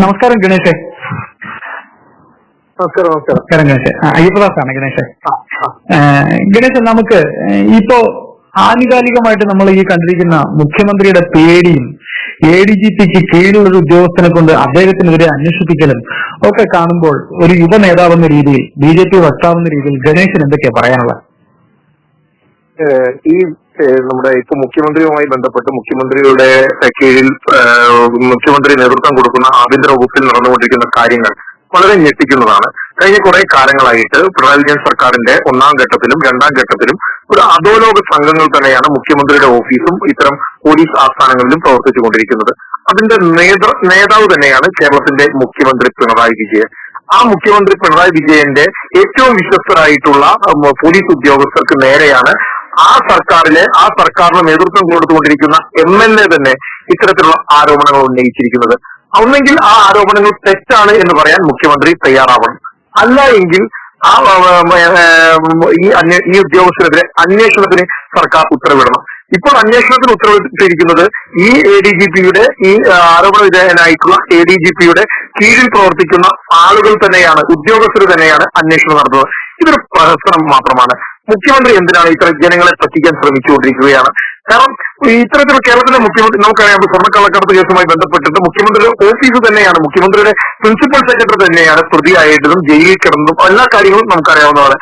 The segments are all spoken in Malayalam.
നമസ്കാരം ഗണേഷേ നമസ്കാരം നമസ്കാരം. ഗണേഷ് അയ്യപ്പദാസാണ് ഗണേഷ്. ഗണേഷ് നമുക്ക് ഇപ്പോ ആനുകാലികമായിട്ട് നമ്മൾ ഈ കണ്ടിരിക്കുന്ന മുഖ്യമന്ത്രിയുടെ പേടിയും എ ഡി ജി പിക്ക് കീഴിലുള്ള ഒരു ഉദ്യോഗസ്ഥനെ കൊണ്ട് അദ്ദേഹത്തിനെതിരെ അന്വേഷിപ്പിക്കലും ഒക്കെ കാണുമ്പോൾ ഒരു യുവ നേതാവെന്ന രീതിയിൽ ബി ജെ പി വക്താവെന്ന രീതിയിൽ ഗണേശൻ എന്തൊക്കെയാ പറയാനുള്ളത്? ഈ നമ്മുടെ ഇപ്പൊ മുഖ്യമന്ത്രിയുമായി ബന്ധപ്പെട്ട് മുഖ്യമന്ത്രിയുടെ കീഴിൽ മുഖ്യമന്ത്രി നേതൃത്വം കൊടുക്കുന്ന ആഭ്യന്തര വകുപ്പിൽ നടന്നുകൊണ്ടിരിക്കുന്ന കാര്യങ്ങൾ വളരെ ഞെട്ടിക്കുന്നതാണ്. കഴിഞ്ഞ കുറെ കാലങ്ങളായിട്ട് പിണറായി വിജയൻ സർക്കാരിന്റെ ഒന്നാം ഘട്ടത്തിലും രണ്ടാം ഘട്ടത്തിലും ഒരു അധോലോക സംഘങ്ങൾ തന്നെയാണ് മുഖ്യമന്ത്രിയുടെ ഓഫീസും ഇത്തരം പോലീസ് ആസ്ഥാനങ്ങളിലും പ്രവർത്തിച്ചുകൊണ്ടിരിക്കുന്നത്. അതിന്റെ നേതാവ് തന്നെയാണ് കേരളത്തിന്റെ മുഖ്യമന്ത്രി പിണറായി വിജയൻ. ആ മുഖ്യമന്ത്രി പിണറായി വിജയന്റെ ഏറ്റവും വിശ്വസ്തരായിട്ടുള്ള പോലീസ് ഉദ്യോഗസ്ഥർക്ക് നേരെയാണ് ആ സർക്കാരിലെ ആ സർക്കാരിന് നേതൃത്വം കൊടുത്തുകൊണ്ടിരിക്കുന്ന എം എൽ എ തന്നെ ഇത്തരത്തിലുള്ള ആരോപണങ്ങൾ ഉന്നയിച്ചിരിക്കുന്നത്. ഒന്നെങ്കിൽ ആ ആരോപണങ്ങൾ തെറ്റാണ് എന്ന് പറയാൻ മുഖ്യമന്ത്രി തയ്യാറാവണം. അല്ല എങ്കിൽ ആ, ഈ അന്വേ- ഈ ഉദ്യോഗസ്ഥരെതിരെ അന്വേഷണത്തിന് സർക്കാർ ഉത്തരവിടണം. ഇപ്പോൾ അന്വേഷണത്തിന് ഉത്തരവിട്ടിരിക്കുന്നത് ഈ എ ഡി ജി പിയുടെ ഈ ആരോപണ വിധേയനായിട്ടുള്ള എ ഡി ജി പിയുടെ കീഴിൽ പ്രവർത്തിക്കുന്ന ആളുകൾ തന്നെയാണ് ഉദ്യോഗസ്ഥർ തന്നെയാണ് അന്വേഷണം നടത്തുന്നത്. ഇതൊരു പ്രഹസനം മാത്രമാണ്. മുഖ്യമന്ത്രി എന്തിനാണ് ഇത്ര ജനങ്ങളെ പറ്റിക്കാൻ ശ്രമിച്ചുകൊണ്ടിരിക്കുകയാണ്? കാരണം ഇത്തരത്തിൽ കേരളത്തിലെ മുഖ്യമന്ത്രി നമുക്കറിയാം സ്വർണക്കള്ളക്കടത്ത് കേസുമായി ബന്ധപ്പെട്ടിട്ട് മുഖ്യമന്ത്രിയുടെ ഓഫീസ് തന്നെയാണ് മുഖ്യമന്ത്രിയുടെ പ്രിൻസിപ്പൽ സെക്രട്ടറി തന്നെയാണ് പ്രതിയായിട്ടതും ജയിലിൽ കിടന്നതും എല്ലാ കാര്യങ്ങളും നമുക്കറിയാവുന്നതാണ്.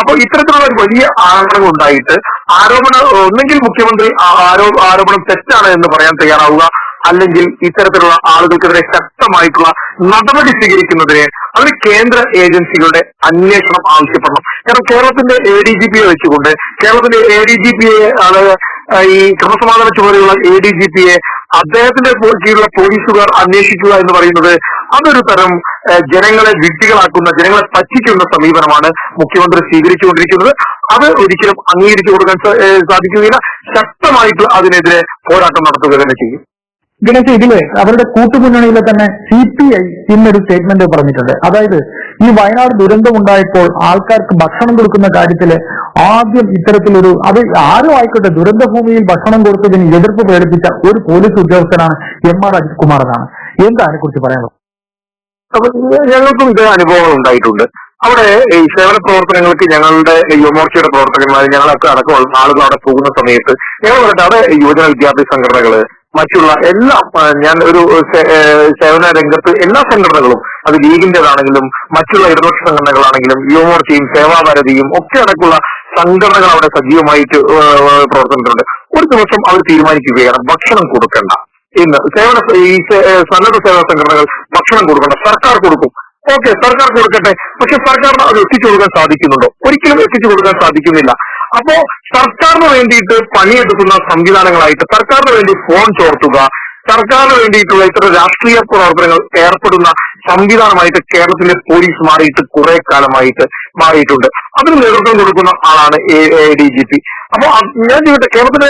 അപ്പൊ ഇത്തരത്തിലുള്ള ഒരു വലിയ ആരോപണങ്ങൾ ഉണ്ടായിട്ട് ആരോപണം ഒന്നെങ്കിൽ മുഖ്യമന്ത്രി ആരോപണം തെറ്റാണ് എന്ന് പറയാൻ തയ്യാറാവുക അല്ലെങ്കിൽ ഇത്തരത്തിലുള്ള ആളുകൾക്കെതിരെ ശക്തമായിട്ടുള്ള നടപടി സ്വീകരിക്കുന്നതിന് അതിന് കേന്ദ്ര ഏജൻസികളുടെ അന്വേഷണം ആവശ്യപ്പെടണം. കാരണം കേരളത്തിന്റെ എ ഡി ജി പിയെ വെച്ചുകൊണ്ട് കേരളത്തിന്റെ എ ഡി ജി പിയെ ഈ ക്രമസമാധാന ചുമതലയുള്ള എ ഡി ജി പിയെ അദ്ദേഹത്തിന്റെ കീഴിലുള്ള പോലീസുകാർ അന്വേഷിക്കുക എന്ന് പറയുന്നത് അതൊരു തരം ജനങ്ങളെ വിഡ്ഢികളാക്കുന്ന ജനങ്ങളെ പറ്റിക്കുന്ന സമീപനമാണ് മുഖ്യമന്ത്രി സ്വീകരിച്ചുകൊണ്ടിരിക്കുന്നത്. അത് ഒരിക്കലും അംഗീകരിച്ചു കൊടുക്കാൻ സാധിക്കുകയില്ല. ശക്തമായിട്ട് അതിനെതിരെ പോരാട്ടം നടത്തുക തന്നെ ചെയ്യും. ഗണേശ് ഇതിൽ അവരുടെ കൂട്ടുമുന്നണിയിലെ തന്നെ സി പി ഐ ഇന്നൊരു സ്റ്റേറ്റ്മെന്റ് പറഞ്ഞിട്ടുണ്ട്. അതായത് ഈ വയനാട് ദുരന്തം ഉണ്ടായപ്പോൾ ആൾക്കാർക്ക് ഭക്ഷണം കൊടുക്കുന്ന കാര്യത്തിൽ ആദ്യം ഇത്തരത്തിലൊരു അത് ആരും ആയിക്കോട്ടെ ദുരന്തഭൂമിയിൽ ഭക്ഷണം കൊടുത്തതിന് എതിർപ്പ് പ്രകടിപ്പിച്ച ഒരു പോലീസ് ഉദ്യോഗസ്ഥനാണ് എം ആർ അജിത് കുമാർ എന്നാണ്. എന്താ അതിനെക്കുറിച്ച് പറയാനുള്ളത് ഞങ്ങൾക്കും ഇതേ അനുഭവങ്ങൾ ഉണ്ടായിട്ടുണ്ട്. അവിടെ ഈ സേവന പ്രവർത്തനങ്ങൾക്ക് ഞങ്ങളുടെ യുവമോർച്ചയുടെ പ്രവർത്തകന്മാർ ഞങ്ങളൊക്കെ അടക്കമുള്ള ആളുകൾ അവിടെ പോകുന്ന സമയത്ത് ഞങ്ങൾ പറഞ്ഞിട്ട് അവിടെ യുവജന വിദ്യാർത്ഥി സംഘടനകൾ മറ്റുള്ള എല്ലാ ഞാൻ ഒരു സേവന രംഗത്ത് എല്ലാ സംഘടനകളും അത് ലീഗിന്റേതാണെങ്കിലും മറ്റുള്ള ഇടതുപക്ഷ സംഘടനകളാണെങ്കിലും യുവമോർച്ചയും സേവാഭാരതിയും ഒക്കെ അടക്കമുള്ള സംഘടനകൾ അവിടെ സജീവമായിട്ട് പ്രവർത്തനത്തിലുണ്ട് ഒരു ദിവസം അവർ തീരുമാനിക്കുകയാണ് ഭക്ഷണം കൊടുക്കേണ്ട. ഇന്ന് സേവന ഈ സന്നദ്ധ സേവന സംഘടനകൾ ഭക്ഷണം കൊടുക്കണ്ട സർക്കാർ കൊടുക്കും. ഓക്കെ സർക്കാർ കൊടുക്കട്ടെ. പക്ഷെ സർക്കാരിന് അത് എത്തിച്ചു കൊടുക്കാൻ സാധിക്കുന്നുണ്ടോ? ഒരിക്കലും എത്തിച്ചു കൊടുക്കാൻ സാധിക്കുന്നില്ല. അപ്പോ സർക്കാരിന് വേണ്ടിയിട്ട് പണിയെടുക്കുന്ന സംവിധാനങ്ങളായിട്ട് സർക്കാരിന് വേണ്ടി ഫോൺ ചോർത്തുക സർക്കാരിന് വേണ്ടിയിട്ടുള്ള ഇത്തരം രാഷ്ട്രീയ പ്രവർത്തനങ്ങൾ ഏർപ്പെടുന്ന സംവിധാനമായിട്ട് കേരളത്തിലെ പോലീസ് മാറിയിട്ട് കുറെ കാലമായിട്ട് മാറിയിട്ടുണ്ട്. അതിന് നേതൃത്വം കൊടുക്കുന്ന ആളാണ് എ ഡി ജി പി. അപ്പൊ ഞാൻ ചോദിക്കട്ടെ കേരളത്തിലെ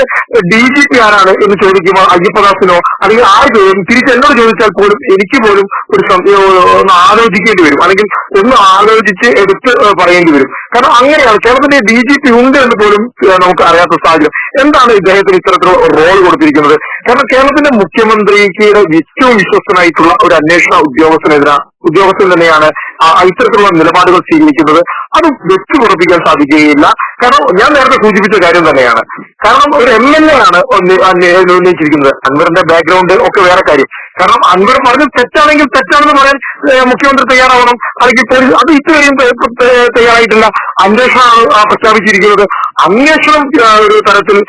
ഡി ജി പി ആരാണ് എന്ന് ചോദിക്കുമ്പോൾ അയ്യപ്പദാസിനോ അല്ലെങ്കിൽ ആര് ചോദിക്കും? തിരിച്ച് എന്നോട് ചോദിച്ചാൽ പോലും എനിക്ക് പോലും ഒരു ഒന്ന് ആലോചിക്കേണ്ടി വരും. അല്ലെങ്കിൽ ഒന്ന് ആലോചിച്ച് എടുത്ത് പറയേണ്ടി വരും. കാരണം അങ്ങനെയാണ് കേരളത്തിന്റെ ഡി ജി പി ഉണ്ട് എന്ന് പോലും നമുക്ക് അറിയാത്ത സാഹചര്യം. എന്താണ് ഇദ്ദേഹത്തിന് ഇത്തരത്തിലുള്ള റോൾ കൊടുത്തിരിക്കുന്നത്? കാരണം കേരളത്തിന്റെ മുഖ്യമന്ത്രിക്ക് ഏറ്റവും വിശ്വസ്തനായിട്ടുള്ള ഒരു അന്വേഷണ ഉദ്യോഗസ്ഥനെതിരാ ഉദ്യോഗസ്ഥൻ തന്നെയാണ് ഇത്തരത്തിലുള്ള നിലപാടുകൾ സ്വീകരിക്കുന്നത് അത് വെച്ചുപുറപ്പിക്കാൻ സാധിക്കുകയില്ല. കാരണം ഞാൻ നേരത്തെ സൂചിപ്പിച്ച കാര്യം തന്നെയാണ്. കാരണം ഒരു എം എൽ എ ആണ് ഉന്നയിച്ചിരിക്കുന്നത്. അൻവറിന്റെ ബാക്ക്ഗ്രൗണ്ട് ഒക്കെ വേറെ കാര്യം. കാരണം അൻവർ പറഞ്ഞത് തെറ്റാണെങ്കിൽ തെറ്റാണെന്ന് പറയാൻ മുഖ്യമന്ത്രി തയ്യാറാവണം. അല്ലെങ്കിൽ പോലീസ് അത് ത- തയ്യാറായിട്ടില്ല. അന്വേഷണമാണ് ആ പ്രഖ്യാപിച്ചിരിക്കുന്നത്. അന്വേഷണം ഒരു തരത്തിൽ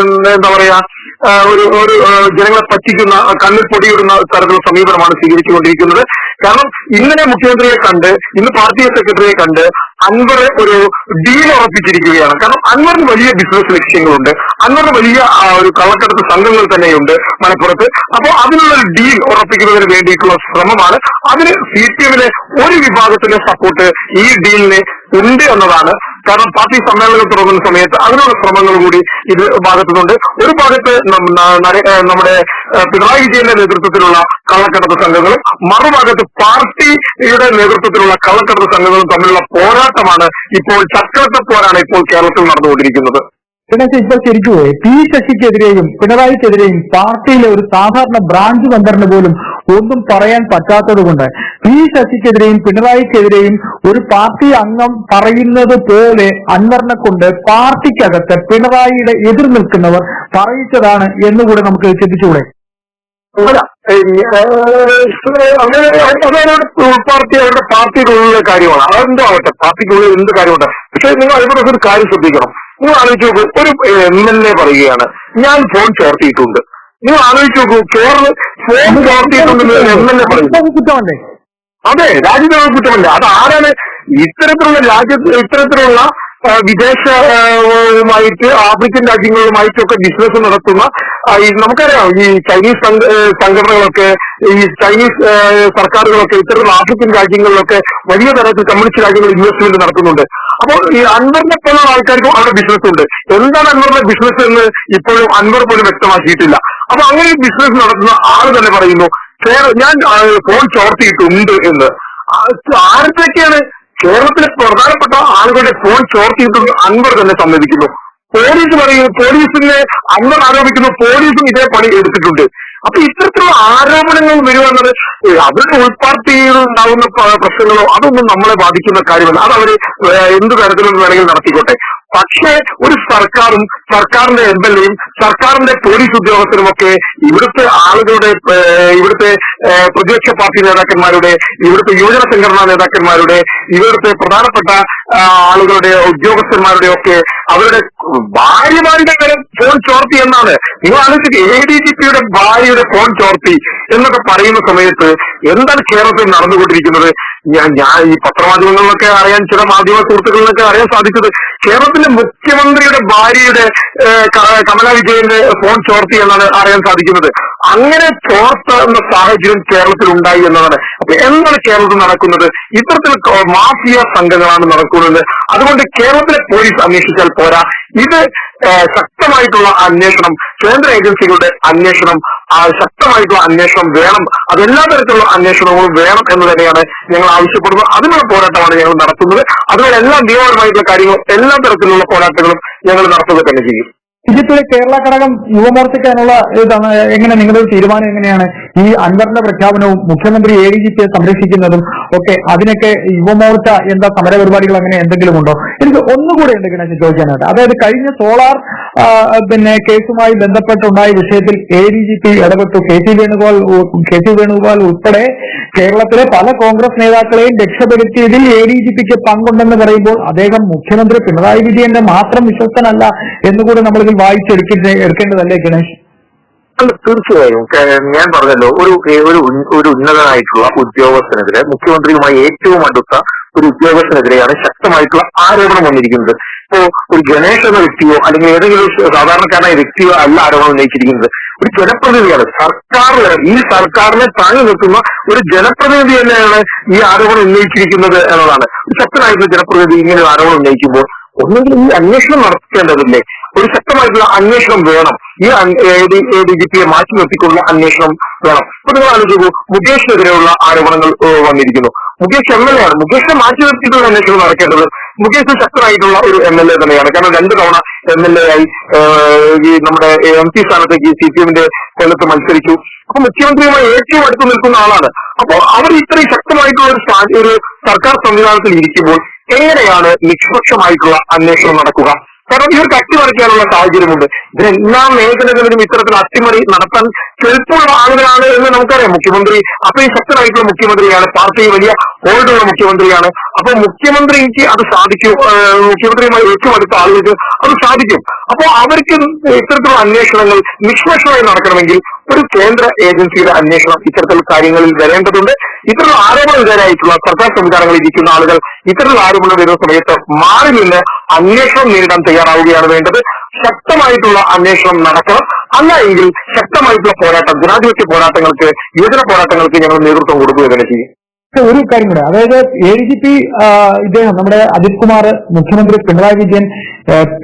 എന്താ പറയാ ഒരു ഒരു ജനങ്ങളെ പറ്റിക്കുന്ന കണ്ണിൽ പൊടിയിടുന്ന തരത്തിലുള്ള സമീപനമാണ് സ്വീകരിച്ചുകൊണ്ടിരിക്കുന്നത്. കാരണം ഇന്നലെ മുഖ്യമന്ത്രിയെ കണ്ട് ഇന്ന് പാർട്ടി സെക്രട്ടറിയെ കണ്ട് അൻവർ ഒരു ഡീൽ ഉറപ്പിച്ചിരിക്കുകയാണ്. കാരണം അൻവറിന് വലിയ ബിസിനസ് ലക്ഷ്യങ്ങളുണ്ട്. അൻവറിന് വലിയ ഒരു കള്ളക്കടത്ത് സംഘങ്ങൾ തന്നെയുണ്ട് മലപ്പുറത്ത്. അപ്പോൾ അതിനുള്ള ഡീൽ ഉറപ്പിക്കുന്നതിന് വേണ്ടിയിട്ടുള്ള ശ്രമമാണ്. അതിന് സി പി എമ്മിലെ ഒരു വിഭാഗത്തിന്റെ സപ്പോർട്ട് ഈ ഡീലിന് ഉണ്ട് എന്നതാണ് കാരണം പാർട്ടി സമ്മേളനങ്ങൾ തുടങ്ങുന്ന സമയത്ത് അതിനുള്ള ശ്രമങ്ങൾ കൂടി ഇത് ഭാഗത്തുനിന്നുണ്ട്. ഒരു ഭാഗത്ത് നമ്മുടെ പിണറായി വിജയന്റെ നേതൃത്വത്തിലുള്ള കള്ളക്കടത്ത് സംഘങ്ങളും മറുഭാഗത്ത് പാർട്ടിയുടെ നേതൃത്വത്തിലുള്ള കള്ളക്കടത്ത് സംഘങ്ങളും തമ്മിലുള്ള പോരാട്ടമാണ് ഇപ്പോൾ ചക്രത്തെ പോരാണ് ഇപ്പോൾ കേരളത്തിൽ നടന്നുകൊണ്ടിരിക്കുന്നത്. ഇപ്പോൾ ഇപ്പൊ ശരിക്കും പി ശശിക്കെതിരെയും പിണറായിക്കെതിരെയും പാർട്ടിയിലെ ഒരു സാധാരണ ബ്രാഞ്ച് മെമ്പറിന് പോലും ഒന്നും പറയാൻ പറ്റാത്തത് കൊണ്ട് പി ശശിക്കെതിരെയും പിണറായിക്കെതിരെയും ഒരു പാർട്ടി അംഗം പറയുന്നത് പോലെ അൻവറിനെ കൊണ്ട് പാർട്ടിക്കകത്ത് പിണറായിയുടെ എതിർ നിൽക്കുന്നവർ പറയിച്ചതാണ് എന്നുകൂടെ നമുക്ക് ചിന്തിച്ചുകൂടെ? പാർട്ടി അവരുടെ പാർട്ടിക്കുള്ളിലെ കാര്യമാണ്. അതെന്തോ ആവട്ടെ പാർട്ടിക്കുള്ളിൽ എന്ത് കാര്യമുണ്ട്? പക്ഷെ നിങ്ങൾ അതിനോട് ഒരു കാര്യം ശ്രദ്ധിക്കണം. നിങ്ങൾ ആലോചിച്ച് നോക്കൂ ഒരു എം എൽ എ പറയുകയാണ് ഞാൻ ഫോൺ ചോർത്തിയിട്ടുണ്ട്. നിങ്ങൾ ആലോചിച്ച് നോക്കൂ കേരള ഫോൺ ചേർത്തിയിട്ടുണ്ട് എം എൽ എ പറയുന്നു. കുറ്റമല്ലേ? അതെ രാജ്യദ്രോഹ കുറ്റമല്ല? അത് ആരാണ് ഇത്തരത്തിലുള്ള രാജ്യത്ത് ഇത്തരത്തിലുള്ള ആ, വിദേശ ആ, വുമായിട്ട് ആഫ്രിക്കൻ രാജ്യങ്ങളുമായിട്ടൊക്കെ ബിസിനസ് നടത്തുന്ന നമുക്കറിയാം ഈ ചൈനീസ് സംഘടനകളൊക്കെ ഈ ചൈനീസ് സർക്കാരുകളൊക്കെ ഇത്തരത്തിലുള്ള ആഫ്രിക്കൻ രാജ്യങ്ങളിലൊക്കെ വലിയ തരത്തിൽ കമ്മ്യൂണിസ്റ്റ് രാജ്യങ്ങൾ ഇൻവെസ്റ്റ്മെന്റ് നടത്തുന്നുണ്ട്. അപ്പോൾ ഈ അൻവറിനെ പോലുള്ള ആൾക്കാർക്കും അവിടെ ബിസിനസ് ഉണ്ട്. എന്താണ് അൻവറിന്റെ ബിസിനസ് എന്ന് ഇപ്പോഴും അൻവർ പോലും വ്യക്തമാക്കിയിട്ടില്ല. അപ്പൊ അങ്ങനെ ബിസിനസ് നടത്തുന്ന ആൾ തന്നെ പറയുന്നു ഞാൻ ഫോൺ ചോർത്തിയിട്ടുണ്ട് എന്ന്. ആ, ആരുടെയൊക്കെയാണ് കേരളത്തിലെ പ്രധാനപ്പെട്ട ആളുകളുടെ ഫോൺ ചോർത്തിയിട്ടും അൻവർ തന്നെ സമ്മതിക്കുന്നു പോലീസ് പറയുന്നു പോലീസിനെ അൻവർ ആരോപിക്കുന്നു പോലീസും ഇതേ പണി എടുത്തിട്ടുണ്ട്. അപ്പൊ ഇത്തരത്തിലുള്ള ആരോപണങ്ങൾ വരുവാന്നത് അവരുടെ ഉൾപ്പാർട്ടിയിൽ ഉണ്ടാകുന്ന പ്രശ്നങ്ങളോ അതൊന്നും നമ്മളെ ബാധിക്കുന്ന കാര്യമല്ല. അത് അവർ എന്ത് തരത്തിലും വേണമെങ്കിൽ നടത്തിക്കോട്ടെ. പക്ഷേ ഒരു സർക്കാരും സർക്കാരിന്റെ എം എൽ എയും സർക്കാരിന്റെ പോലീസ് ഉദ്യോഗസ്ഥരുമൊക്കെ ഇവിടുത്തെ ആളുകളുടെ ഇവിടുത്തെ പ്രതിപക്ഷ പാർട്ടി നേതാക്കന്മാരുടെ ഇവിടുത്തെ യുവജന സംഘടനാ നേതാക്കന്മാരുടെ ഇവിടുത്തെ പ്രധാനപ്പെട്ട ആളുകളുടെ ഉദ്യോഗസ്ഥന്മാരുടെ ഒക്കെ അവരുടെ ഭാര്യമാരുടെ ഫോൺ ചോർത്തി എന്നാണ്. നിങ്ങൾ ആലോചിച്ച് എ ഡി ജി പിയുടെ ഭാര്യയുടെ ഫോൺ ചോർത്തി. എന്നൊക്കെ പറയുന്ന സമയത്ത് എന്താണ് കേരളത്തിൽ നടന്നുകൊണ്ടിരിക്കുന്നത്? ഞാൻ ഞാൻ ഈ പത്രമാധ്യമങ്ങളിലൊക്കെ അറിയാൻ ചില മാധ്യമ സുഹൃത്തുക്കളിലൊക്കെ അറിയാൻ സാധിച്ചത് കേരളത്തിലെ മുഖ്യമന്ത്രിയുടെ ഭാര്യയുടെ കമലാ വിജയന്റെ ഫോൺ ചോർത്തി എന്നാണ് അറിയാൻ സാധിക്കുന്നത്. അങ്ങനെ ചോർത്ത എന്ന സാഹചര്യം കേരളത്തിൽ ഉണ്ടായി എന്നതാണ്. എന്താണ് കേരളത്തിൽ നടക്കുന്നത്? ഇത്തരത്തിൽ മാഫിയ സംഘങ്ങളാണ് നടക്കുന്നത്. അതുകൊണ്ട് കേരളത്തിലെ പോലീസ് അന്വേഷിച്ചാൽ പോരാ. ഇത് ശക്തമായിട്ടുള്ള അന്വേഷണം കേന്ദ്ര ഏജൻസികളുടെ അന്വേഷണം ശക്തമായിട്ടുള്ള അന്വേഷണം വേണം. അതെല്ലാ തരത്തിലുള്ള അന്വേഷണങ്ങളും വേണം എന്ന് തന്നെയാണ് ഞങ്ങൾ ആവശ്യപ്പെടുന്നത്. അതിനുള്ള പോരാട്ടമാണ് ഞങ്ങൾ നടത്തുന്നത്. അതുപോലെ എല്ലാ നിയമപരമായിട്ടുള്ള കാര്യങ്ങളും എല്ലാ തരത്തിലുള്ള പോരാട്ടങ്ങളും ഞങ്ങൾ നടത്തുക തന്നെ ചെയ്യും. ബിജെപിയുടെ കേരള ഘടകം യുവമോർച്ചയ്ക്കാനുള്ള ഇതാണ് എങ്ങനെ നിങ്ങളുടെ തീരുമാനം എങ്ങനെയാണ്? ഈ അൻവറിന്റെ പ്രഖ്യാപനവും മുഖ്യമന്ത്രി എ ഡി ജി സംരക്ഷിക്കുന്നതും ഒക്കെ അതിനൊക്കെ യുവമോർച്ച എന്താ സമര പരിപാടികൾ അങ്ങനെ എന്തെങ്കിലും ഉണ്ടോ? എനിക്ക് ഒന്നുകൂടെ ഉണ്ട് ഗണേശ് ചോദിക്കാനായിട്ട്. അതായത് കഴിഞ്ഞ സോളാർ പിന്നെ കേസുമായി ബന്ധപ്പെട്ടുണ്ടായ വിഷയത്തിൽ എ ഡി ജി പി ഇടപെട്ടു. K C Venugopal K C Venugopal ഉൾപ്പെടെ കേരളത്തിലെ പല കോൺഗ്രസ് നേതാക്കളെയും രക്ഷപ്പെടുത്തിയതിൽ എ ഡി ജി പിക്ക് പങ്കുണ്ടെന്ന് പറയുമ്പോൾ അദ്ദേഹം മുഖ്യമന്ത്രി പിണറായി വിജയന്റെ മാത്രം വിശ്വസ്തനല്ല എന്നുകൂടി നമ്മളിതിൽ വായിച്ചെടുക്കേണ്ട എടുക്കേണ്ടതല്ലേ ഗണേഷ്? തീർച്ചയായും. ഞാൻ പറഞ്ഞല്ലോ ഒരു ഒരു ഒരു ഉന്നതനായിട്ടുള്ള ഉദ്യോഗസ്ഥനെതിരെ മുഖ്യമന്ത്രിയുമായി ഏറ്റവും അടുത്ത ഒരു ഉദ്യോഗസ്ഥനെതിരെയാണ് ശക്തമായിട്ടുള്ള ആരോപണം വന്നിരിക്കുന്നത് ഇപ്പോ ഒരു ഗണേഷ് എന്ന വ്യക്തിയോ അല്ലെങ്കിൽ ഏതെങ്കിലും സാധാരണക്കാരനായ വ്യക്തിയോ അല്ല ആരോപണം ഉന്നയിച്ചിരിക്കുന്നത്. ഒരു ജനപ്രതിനിധിയാണ്. സർക്കാർ ഈ സർക്കാരിനെ താങ്ങി നിർത്തുന്ന ഒരു ജനപ്രതിനിധി തന്നെയാണ് ഈ ആരോപണം ഉന്നയിച്ചിരിക്കുന്നത് എന്നതാണ്. ശക്തനായിട്ടുള്ള ജനപ്രതിനിധി ഇങ്ങനെ ആരോപണം ഉന്നയിക്കുമ്പോൾ ഒന്നുകിൽ ഈ അന്വേഷണം നടത്തേണ്ടതില്ലേ? ഒരു ശക്തമായിട്ടുള്ള അന്വേഷണം വേണം. ഈ എ ഡി ജി പിയെ മാറ്റി നിർത്തിക്കൊണ്ടുള്ള അന്വേഷണം വേണം. ഇപ്പൊ നിങ്ങൾ ആലോചിക്കൂ മുകേഷിനെതിരെയുള്ള ആരോപണങ്ങൾ വന്നിരിക്കുന്നു. മുകേഷ് എം എൽ എ ആണ്. മുകേഷിനെ മാറ്റി നിർത്തിയിട്ടുള്ള അന്വേഷണം നടക്കേണ്ടത് മുകേഷ് ശക്തനായിട്ടുള്ള ഒരു എം എൽ എ തന്നെയാണ്. കാരണം രണ്ടു തവണ എം എൽ എ ആയി ഈ നമ്മുടെ എം പി സ്ഥാനത്തേക്ക് സി പി എമ്മിന്റെ കൊല്ലത്ത് മത്സരിച്ചു. അപ്പൊ മുഖ്യമന്ത്രിയുമായി ഏറ്റവും അടുത്ത് നിൽക്കുന്ന ആളാണ്. അപ്പൊ അവർ ഇത്രയും ശക്തമായിട്ടുള്ള ഒരു ഒരു സർക്കാർ സംവിധാനത്തിൽ ഇരിക്കുമ്പോൾ എങ്ങനെയാണ് നിഷ്പക്ഷമായിട്ടുള്ള അന്വേഷണം നടക്കുക? കാരണം ഇവർക്ക് അട്ടിമറിക്കാനുള്ള സാഹചര്യമുണ്ട്. ഇതിനെല്ലാ മേഖലകളിലും ഇത്തരത്തിൽ അട്ടിമറി നടത്താൻ ചെറുപ്പമുള്ള ആളുകളാണ് എന്ന് നമുക്കറിയാം. മുഖ്യമന്ത്രി അത്രയും ശക്തനായിട്ടുള്ള മുഖ്യമന്ത്രിയാണ് പാർട്ടി വലിയ ഹോൾഡുള്ള മുഖ്യമന്ത്രിയാണ്. അപ്പൊ മുഖ്യമന്ത്രിക്ക് അത് സാധിക്കും മുഖ്യമന്ത്രിയുമായി ഏറ്റവും അടുത്ത ആളുകൾക്ക് അത് സാധിക്കും. അപ്പോൾ അവർക്ക് ഇത്തരത്തിലുള്ള അന്വേഷണങ്ങൾ നിഷ്പക്ഷമായി നടക്കണമെങ്കിൽ ഒരു കേന്ദ്ര ഏജൻസിയുടെ അന്വേഷണം ഇത്തരത്തിലുള്ള കാര്യങ്ങളിൽ വരേണ്ടതുണ്ട്. ഇത്തരത്തിലുള്ള ആരോപണ വിധേയരായിട്ടുള്ള സർക്കാർ സംവിധാനങ്ങളിൽ ഇരിക്കുന്ന ആളുകൾ ഇത്തരം ആരോപണം വരുന്ന സമയത്ത് മാറി നിന്ന് അന്വേഷണം നേരിടാൻ തയ്യാറാവുകയാണ് വേണ്ടത്. ശക്തമായിട്ടുള്ള അന്വേഷണം നടക്കണം. അല്ല എങ്കിൽ ശക്തമായിട്ടുള്ള പോരാട്ടം ജനാധിപത്യ പോരാട്ടങ്ങൾക്ക് യുവജന പോരാട്ടങ്ങൾക്ക് ഞങ്ങൾ നേതൃത്വം കൊടുക്കുക തന്നെ ചെയ്യും. ഒരു കാര്യം കൂടെ. അതായത് എ ഡി ജി പി ഇദ്ദേഹം നമ്മുടെ അജിത് കുമാർ മുഖ്യമന്ത്രി പിണറായി വിജയൻ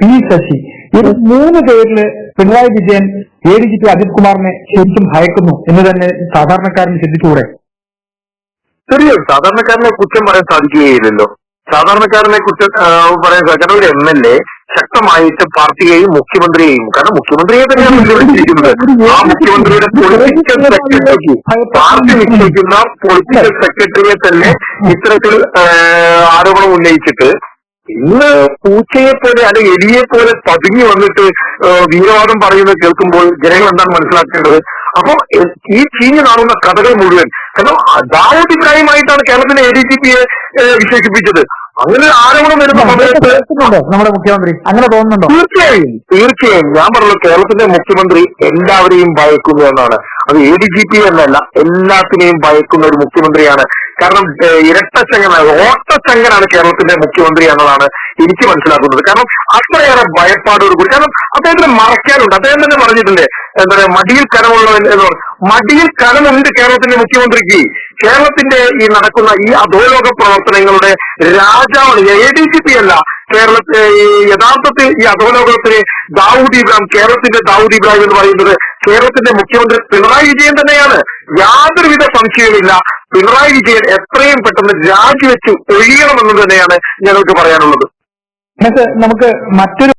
പി ശശി ഇത് മൂന്ന് പേരിൽ Pinarayi Vijayan A D G P Ajith കുമാറിനെ ശരിക്കും ഭയക്കുന്നു എന്ന് തന്നെ സാധാരണക്കാരന് ചിന്തിച്ചുകൂടെ? തീർച്ചയായും സാധാരണക്കാരനെ കുറ്റം പറയാൻ സാധിക്കുകയില്ലല്ലോ. സാധാരണക്കാരനെ കുറ്റം പറയാൻ സാധിക്കാൻ ഒരു എം എൽ എ ശക്തമായിട്ട് പാർട്ടിയെയും മുഖ്യമന്ത്രിയെയും കാരണം മുഖ്യമന്ത്രിയെ തന്നെയാണ് വെല്ലുവിളിച്ചിരിക്കുന്നത് ആ മുഖ്യമന്ത്രിയുടെ പൊളിറ്റിക്കൽ സെക്രട്ടറി പാർട്ടി നിശ്ചയിക്കുന്ന പൊളിറ്റിക്കൽ സെക്രട്ടറിയെ തന്നെ ഇത്തരത്തിൽ ആരോപണം ഉന്നയിച്ചിട്ട് ഇന്ന് പൂച്ചയെ പോലെ അല്ലെങ്കിൽ എലിയെ പോലെ പതുങ്ങി വന്നിട്ട് വീരവാദം പറയുന്നത് കേൾക്കുമ്പോൾ ജനങ്ങൾ എന്താണ് മനസ്സിലാക്കേണ്ടത്? അപ്പൊ ഈ ചീഞ്ഞു കാണുന്ന കഥകൾ മുഴുവൻ കാരണം ദാവൂദ് ഇബ്രാഹിമായിട്ടാണ് കേരളത്തിലെ എ ഡി ജി പിയെ വിശേഷിപ്പിച്ചത്. അങ്ങനെ ആരോപണം വരുന്ന സമയത്ത് നമ്മുടെ മുഖ്യമന്ത്രി? അങ്ങനെ തോന്നുന്നുണ്ടോ? തീർച്ചയായും തീർച്ചയായും. ഞാൻ പറഞ്ഞു കേരളത്തിന്റെ മുഖ്യമന്ത്രി എല്ലാവരെയും ഭയക്കുന്നു എന്നാണ്. അത് എ ഡി ജി പി എന്നല്ല എല്ലാത്തിനെയും ഭയക്കുന്ന ഒരു മുഖ്യമന്ത്രിയാണ് കാരണം ഇരട്ട ഇരട്ടച്ചങ്കനാണ് ഓട്ടച്ചങ്കനാണ് കേരളത്തിന്റെ മുഖ്യമന്ത്രി എന്നതാണ് എനിക്ക് മനസ്സിലാക്കുന്നത്. കാരണം അത്രയേറെ ഭയപ്പാടോട് കൂടി. കാരണം അദ്ദേഹത്തിന് മറക്കാനുണ്ട് അദ്ദേഹം തന്നെ പറഞ്ഞിട്ടുണ്ട് എന്താ പറയുക മടിയിൽ കനമുള്ളവൻ എന്ന് പറഞ്ഞു. മടിയിൽ കനമുണ്ട് കേരളത്തിന്റെ മുഖ്യമന്ത്രിക്ക്. കേരളത്തിന്റെ ഈ നടക്കുന്ന ഈ അധോലോക പ്രവർത്തനങ്ങളുടെ രാജാവാണ് എ ഡി ജി പി അല്ല. കേരളത്തെ ഈ യഥാർത്ഥത്തിൽ ഈ അധോലോകത്തിന് ദാവൂദ് ഇബ്രാഹിം കേരളത്തിന്റെ ദാവൂദ് ഇബ്രാഹിം എന്ന് പറയുന്നത് കേരളത്തിന്റെ മുഖ്യമന്ത്രി പിണറായി വിജയൻ തന്നെയാണ്. യാതൊരുവിധ സംശയവുമില്ല. പിണറായി വിജയൻ എത്രയും പെട്ടെന്ന് രാജിവെച്ച് ഒഴിയണമെന്ന് തന്നെയാണ് ഞങ്ങൾക്ക് പറയാനുള്ളത്. നമുക്ക് മറ്റൊരു